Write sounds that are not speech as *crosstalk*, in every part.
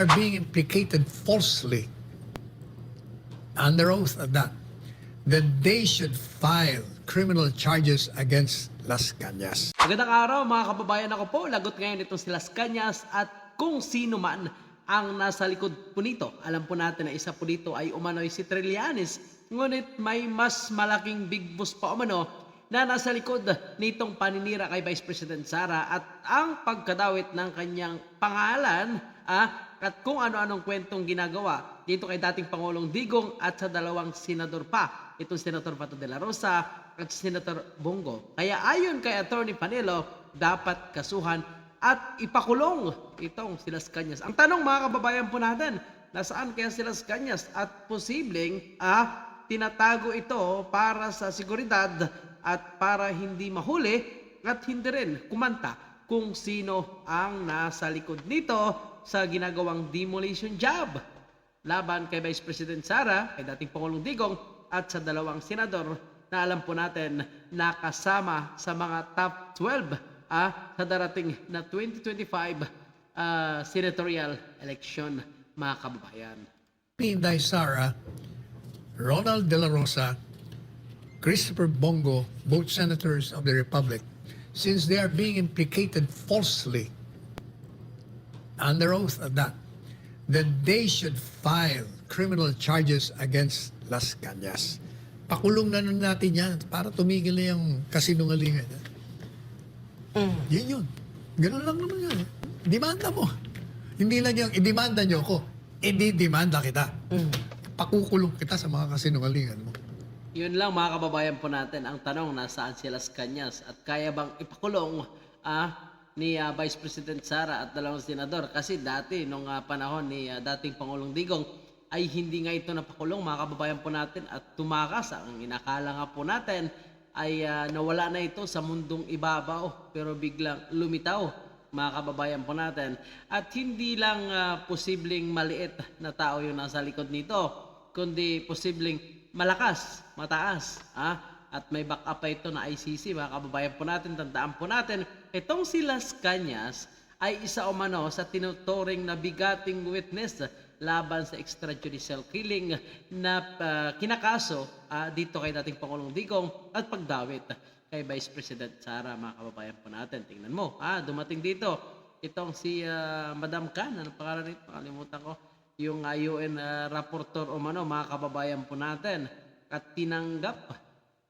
are being implicated falsely under oath at that, then they should file criminal charges against Las Cañas. Magandang araw mga kababayan ako po. Lagot ngayon itong si Las Cañas at kung sino man ang nasa likod po nito. Alam po natin na isa po dito ay umano'y si Trillanes. Ngunit may mas malaking big boss pa umano na nasa likod nitong paninira kay Vice President Sara at ang pagkadawit ng kanyang pangalan ah, at kung ano-anong kwentong ginagawa dito kay dating Pangulong Digong at sa dalawang senador pa. Itong Senator Pato de la Rosa at Senator Bongo. Kaya ayon kay Attorney Panelo, dapat kasuhan at ipakulong itong si Las Cañas. Ang tanong mga kababayan po natin, nasaan kaya si Las Cañas at posibleng ah, tinatago ito para sa seguridad at para hindi mahuli at hindi rin kumanta kung sino ang nasa likod nito sa ginagawang demolition job laban kay Vice President Sara, kay dating Pangulong Digong at sa dalawang senador na alam po natin nakasama sa mga top 12 ah, sa darating na 2025 ah, senatorial election mga kababayan. Pinday Sara, Ronald De La Rosa, Christopher Bongo, both senators of the Republic, since they are being implicated falsely under oath at that, then they should file criminal charges against Las Cañas. Pakulong na nun natin yan para tumigil na yung kasinungalingan. Yun yun. Ganun lang naman yan. Demanda mo. Hindi lang yung idemanda nyo ako. Idi-demanda kita. Pakukulong kita sa mga kasinungalingan mo. Yun lang mga kababayan po natin. Ang tanong, nasaan si Las Cañas? At kaya bang ipakulong ah, ni ah, Vice President Sara at dalawang senador? Kasi dati, nung ah, panahon ni ah, dating Pangulong Digong, ay hindi nga ito napakulong mga kababayan po natin at tumakas. Ang inakala nga po natin ay ah, nawala na ito sa mundong ibabaw pero biglang lumitaw mga kababayan po natin. At hindi lang ah, posibleng maliit na tao yung nasa likod nito, kundi posibleng malakas, mataas. Ah? At may backup pa ito na ICC, mga kababayan po natin, tandaan po natin, itong si Las Cañas ay isa umano sa tinuturing na bigating witness laban sa extrajudicial killing na ah, kinakaso ah, dito kay dating Pangulong Digong at pagdawit kay Vice President Sara, mga kababayan po natin. Tingnan mo, ah, dumating dito itong si ah, Madam Khan, ano pangalan nito? Nakalimutan ko. Yung ah, UN ah, rapporteur o mano, mga kababayan po natin. At tinanggap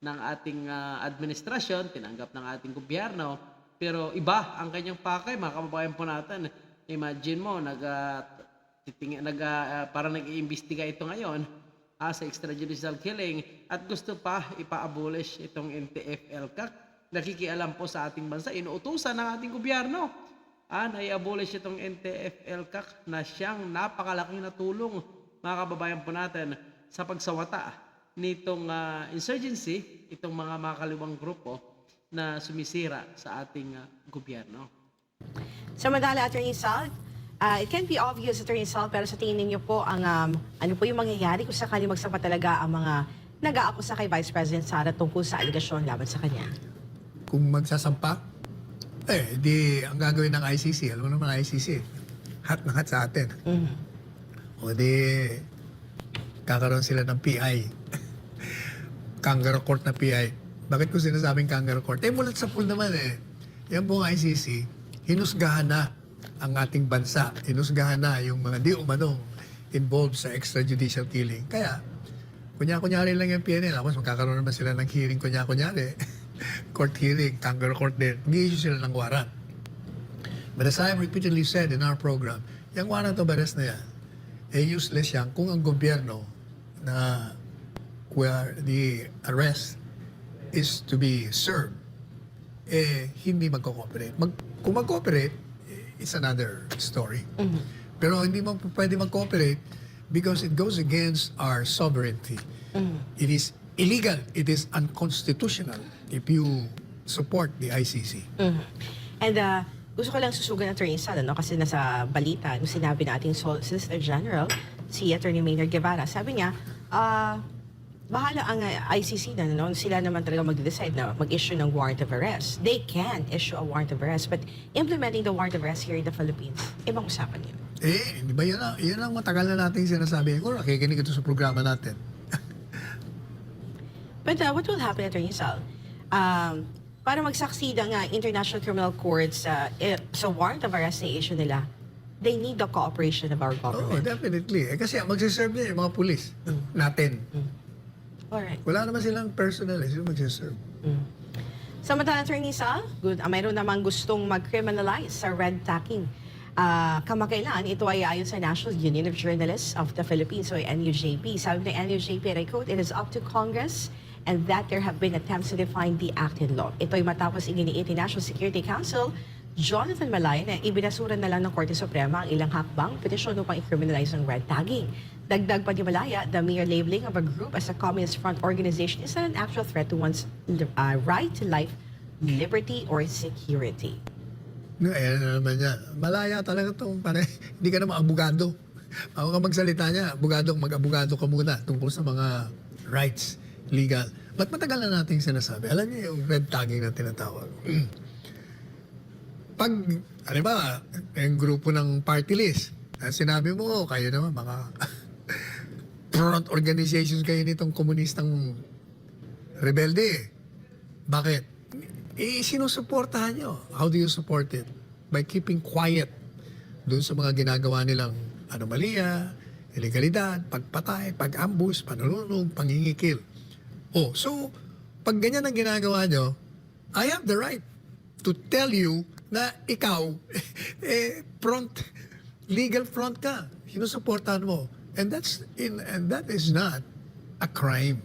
ng ating ah, administrasyon, tinanggap ng ating gobyerno. Pero iba ang kanyang pakay, mga kababayan po natin. Imagine mo, nag, ah, titingin, nag, ah, parang nag-iimbestiga ito ngayon ah, sa extrajudicial killing at gusto pa ipa-abolish itong NTF-ELCAC. Nakikialam po sa ating bansa, inuutusan ng ating gobyerno ah, na i-abolish itong NTF-ELCAC na siyang napakalaking natulong mga kababayan po natin sa pagsawata nitong ah, insurgency, itong mga makaliwang grupo na sumisira sa ating ah, gobyerno. Samantala, Attorney Sal, ah, it can be obvious, Attorney Sal, pero sa tingin niyo po, ang, um, ano po yung mangyayari kung sakali magsapat talaga ang mga nag-aakusa kay Vice President Sara tungkol sa aligasyon laban sa kanya? Kung magsasampa, eh, di ang gagawin ng ICC, alam mo naman ICC, hat na hat sa atin. Mhm. O di, kakaroon sila ng PI. *laughs* Kangaroo Court na PI. Bakit ko sinasabing Kangaroo Court? Eh, mulat sa pool naman eh. Yan pong ICC, hinusgahan na ang ating bansa. Hinusgahan na yung mga di umanong involved sa extrajudicial killing. Kaya, kunya-kunyari lang yung PNL. Tapos magkakaroon naman sila ng hearing kunya-kunyari. *laughs* court hearing, Kangaroo Court din. Mag-issue sila ng warrant. But as I have repeatedly said in our program, yung warrant of arrest na yan, eh useless yan kung ang gobyerno na where the arrest is to be served, eh hindi magko-cooperate. Mag, kung mag-cooperate, eh, it's another story. Pero hindi mo pwede mag-cooperate because it goes against our sovereignty. It is illegal. It is unconstitutional if you support the ICC. Mhm. And uh, gusto ko lang susugan Attorney Sal, ano? kasi nasa balita, yung sinabi nating Solicitor General, si Attorney Maynard Guevara, sabi niya, ah, bahala ang uh, ICC na, no? sila naman talaga mag-decide na mag-issue ng warrant of arrest. They can issue a warrant of arrest, but implementing the warrant of arrest here in the Philippines, ibang usapan yun. Eh, di ba yan, ang- yan ang matagal na natin sinasabi. Ko, nakikinig ito sa programa natin. *laughs* But uh, what will happen, Attorney Sal? Um, para mag-succeed ang uh, International Criminal Courts uh, eh, sa warrant of arrest na issue nila, they need the cooperation of our Oo, government. definitely. Eh, kasi magsiserve din yung mga pulis natin. Alright. Wala naman silang personnel eh. Sino magsiserve? Samantala, Attorney Sal, good, ah, mayroon namang gustong mag-criminalize sa red tacking. Ah, kamakailan, ito ay ayon sa National Union of Journalists of the Philippines, o NUJP. Sabi ng NUJP, and I quote, it is up to Congress and that there have been attempts to define the act in law. Ito ay matapos iginiit ni National Security Council Jonathan Malay na ibinasura na lang ng Korte Suprema ang ilang hakbang petisyon upang i-criminalize ang red tagging. Dagdag pa ni Malaya, the mere labeling of a group as a Communist Front organization is not an actual threat to one's uh, right to life, liberty, or security. No, ayan na naman yan. Malaya talaga itong pare. *laughs* Hindi ka naman abogado. Ako ka magsalita niya, abogado, mag-abogado ka muna tungkol sa mga rights, legal. Ba't matagal na nating sinasabi? Alam niyo yung red tagging na tinatawag. Pag, ano ba, yung grupo ng party list, ah, sinabi mo, kayo naman, mga front organizations kayo nitong komunistang rebelde. Bakit? Eh, sinusuportahan nyo. How do you support it? By keeping quiet doon sa mga ginagawa nilang anomalya, ilegalidad, pagpatay, pag-ambush, panulunog, pangingikil. Oh, so, pag ganyan ang ginagawa nyo, I have the right to tell you na ikaw, *laughs* eh, front, legal front ka. Sinusuportahan mo. And that's in and that is not a crime.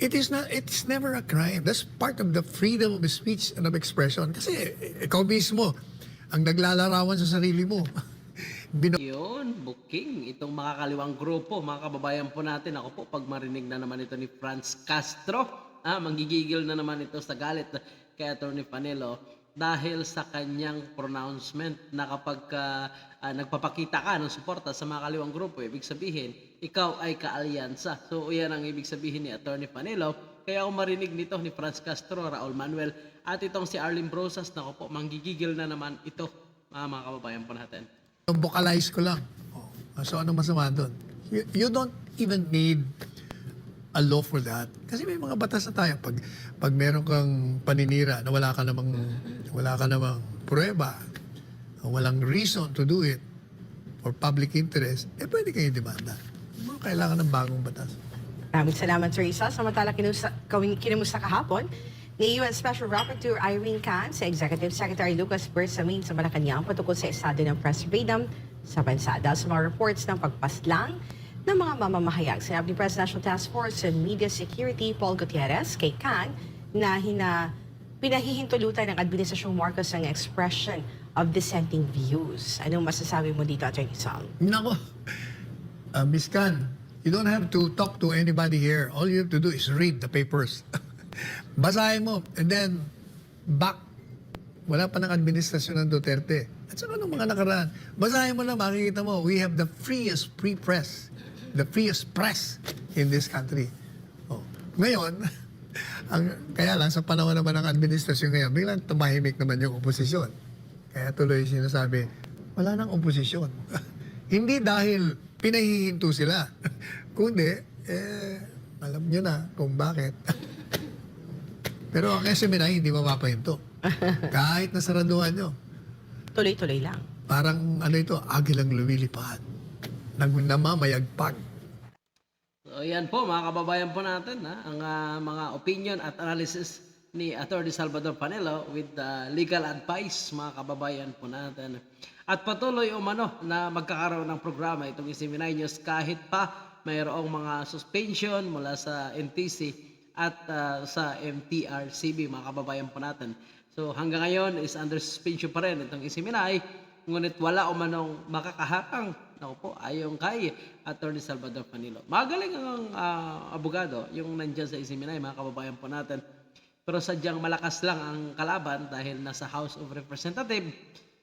It is not, it's never a crime. That's part of the freedom of speech and of expression. Kasi eh, ikaw mismo, ang naglalarawan sa sarili mo. *laughs* Bino- Yun, booking. Itong mga kaliwang grupo, mga kababayan po natin. Ako po, pag marinig na naman ito ni Franz Castro, ah, manggigigil na naman ito sa galit kay Atty. Panelo dahil sa kanyang pronouncement na kapag ka, ah, nagpapakita ka ng suporta sa mga kaliwang grupo, ibig sabihin, ikaw ay kaalyansa. So, yan ang ibig sabihin ni Atty. Panelo. Kaya ako marinig nito ni Franz Castro, Raul Manuel, at itong si Arlene Brosas, na po, manggigigil na naman ito, mga, mga kababayan po natin. vocalize ko lang. Oh, so ano masama doon? You, you don't even need a law for that. Kasi may mga batas na tayo. Pag, pag meron kang paninira na wala ka namang, wala ka namang prueba, walang reason to do it for public interest, eh pwede kayo demanda. Mga kailangan ng bagong batas. Maraming salamat, Teresa. Samantala, kinusa, kinumusta kahapon ni UN Special Rapporteur Irene Khan sa Executive Secretary Lucas Bersamin sa Malacanang patungkol sa estado ng press freedom sa bansa dahil sa mga reports ng pagpaslang ng mga mamamahayag. Sinabi ni Press National Task Force on Media Security Paul Gutierrez kay Khan na hina, pinahihintulutan ng Administrasyong Marcos ang expression of dissenting views. Anong masasabi mo dito, Attorney Sal? Nako, uh, Miss Khan, you don't have to talk to anybody here. All you have to do is read the papers. *laughs* Basahin mo. And then, back. Wala pa ng administrasyon ng Duterte. At saka nung mga nakaraan, basahin mo na, makikita mo, we have the freest free press. The freest press in this country. Oh. Ngayon, *laughs* ang, kaya lang sa panahon naman ng administrasyon ngayon, biglang tumahimik naman yung oposisyon. Kaya tuloy sinasabi, wala nang oposisyon. *laughs* Hindi dahil pinahihinto sila, *laughs* kundi, eh, alam nyo na kung bakit. Pero ang SMNI hindi mapapahinto. Kahit nasaraduhan nyo. Tuloy-tuloy lang. Parang ano ito, agilang lumilipad. Nang namamayagpag. So yan po mga kababayan po natin ha, ang ah, mga opinion at analysis ni Attorney Salvador Panelo with the legal advice mga kababayan po natin. At patuloy umano na magkakaroon ng programa itong Isiminay News kahit pa mayroong mga suspension mula sa NTC at ah, sa MTRCB mga kababayan po natin. So hanggang ngayon is under suspension pa rin itong Isiminay ngunit wala umanong makakahakang Ako po, ayon kay Attorney Salvador Panilo. Magaling ang ah, abogado, yung nandyan sa Isiminay, mga kababayan po natin. Pero sadyang malakas lang ang kalaban dahil nasa House of Representative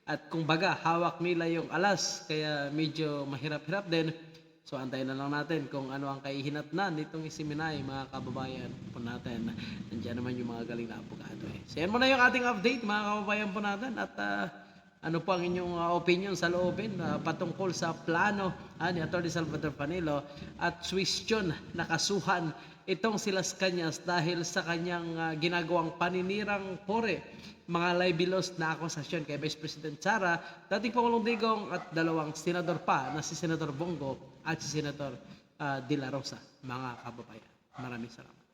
at kung baga, hawak nila yung alas, kaya medyo mahirap-hirap din. So antayin na lang natin kung ano ang kahihinatnan nitong Isiminay, mga kababayan po natin. Nandiyan naman yung mga galing na abogado. Eh. So yan muna yung ating update, mga kababayan po natin. At ah, ano po ang inyong ah, opinion sa loobin ah, patungkol sa plano ah, ni Atty. Salvador Panilo at question nakasuhan itong si Las Cañas dahil sa kanyang ah, ginagawang paninirang pore mga libelos na akusasyon kay Vice President Sara, dating Pangulong Digong at dalawang senador pa na si Senador Bongo at si Senador ah, De La Rosa, mga kababayan. Maraming salamat.